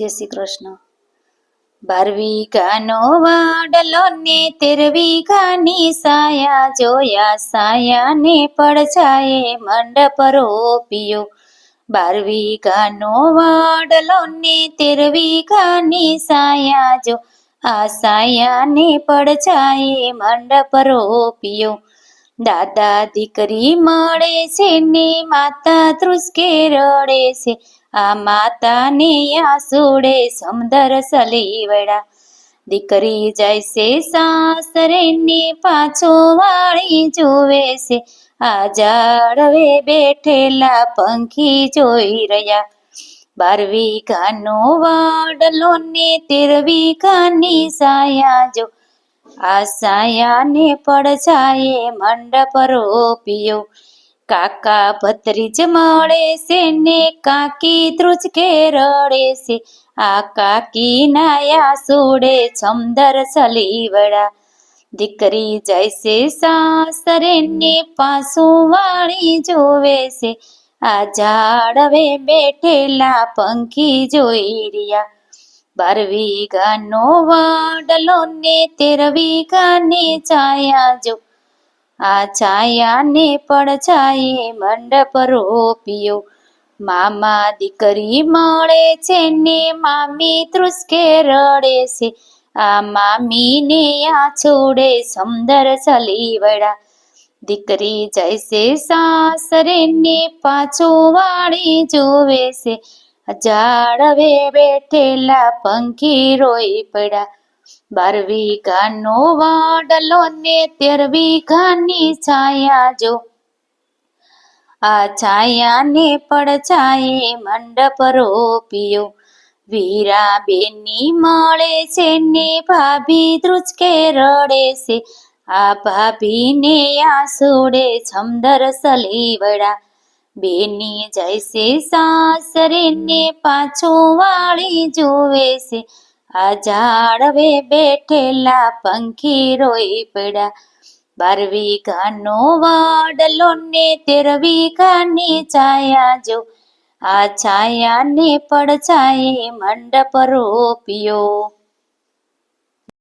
જય શ્રી કૃષ્ણ. બારવી ગાનો વાડલો ને તેરવી ગાની સાયા જોયા સાયા ને પડછાયે મંડપ રોપિયો બારવી ગાનો વાડલો ને તેરવી ગાની સાયા જો આ સાયા ને પડછાયે મંડપ રોપિયો દાદા દીકરી મળે છે ને માતા ધ્રુસકે રડે છે. આ માતાને આસુડે સમદર સલીવડા. દીકરી જાય છે સાસરે ને પાછો વાળી જોવે છે. આ જાળવે બેઠેલા પંખી જોઈ રહ્યા. બારવી વીઘાનો વાડલો ને તેરવી કાની સાયા જો. આ સાયાને પડછાયે મંડપ રોપિયો કાકા ભત્રીજ મળે છે ને કાકી ધ્રુજકે રડે છે. આ કાકી નાયા સુડે છમદર સલીવડા. દીકરી છે સાસરે ને પાછું વાણી જોવે છે. આ ઝાડવે બેઠેલા પંખી જોઈ રહ્યા. બાર વીઘાનો વાડલો ને તેર વીઘાની છાયા જો આ છાયાને પડછાયે મંડપ રોપિયો મામા દીકરી મળે છે ને મામી ધ્રુસકે રડે છે આ મામીને આ છોડે સમદર સલીવડા દીકરી જૈસે સાસરે ને પાછો વાળી જોવે છે ઝાડવે બેઠેલા પંખી રોઈ પડ્યા. બાર વીઘાનો વાડલો ને તેર વીઘાની છાયા જો. આ છાયાને પડછાયે મંડપ રોપિયો વીરા બેની મળે છે ને ભાભી ધ્રુજકે રડે છે. આ ભાભીને આસુડે છમદર સલીવડા. બેની જાય છે સાસરે ને પાછો વાળી જોવે છે. આ ઝાડવે બેઠેલા પંખી રોઈ પડ્યા. બાર વીઘાનો વાડલો ને તેર વીઘાની છાયા જો. આ છાયાને પડછાયે મંડપ રોપિયો.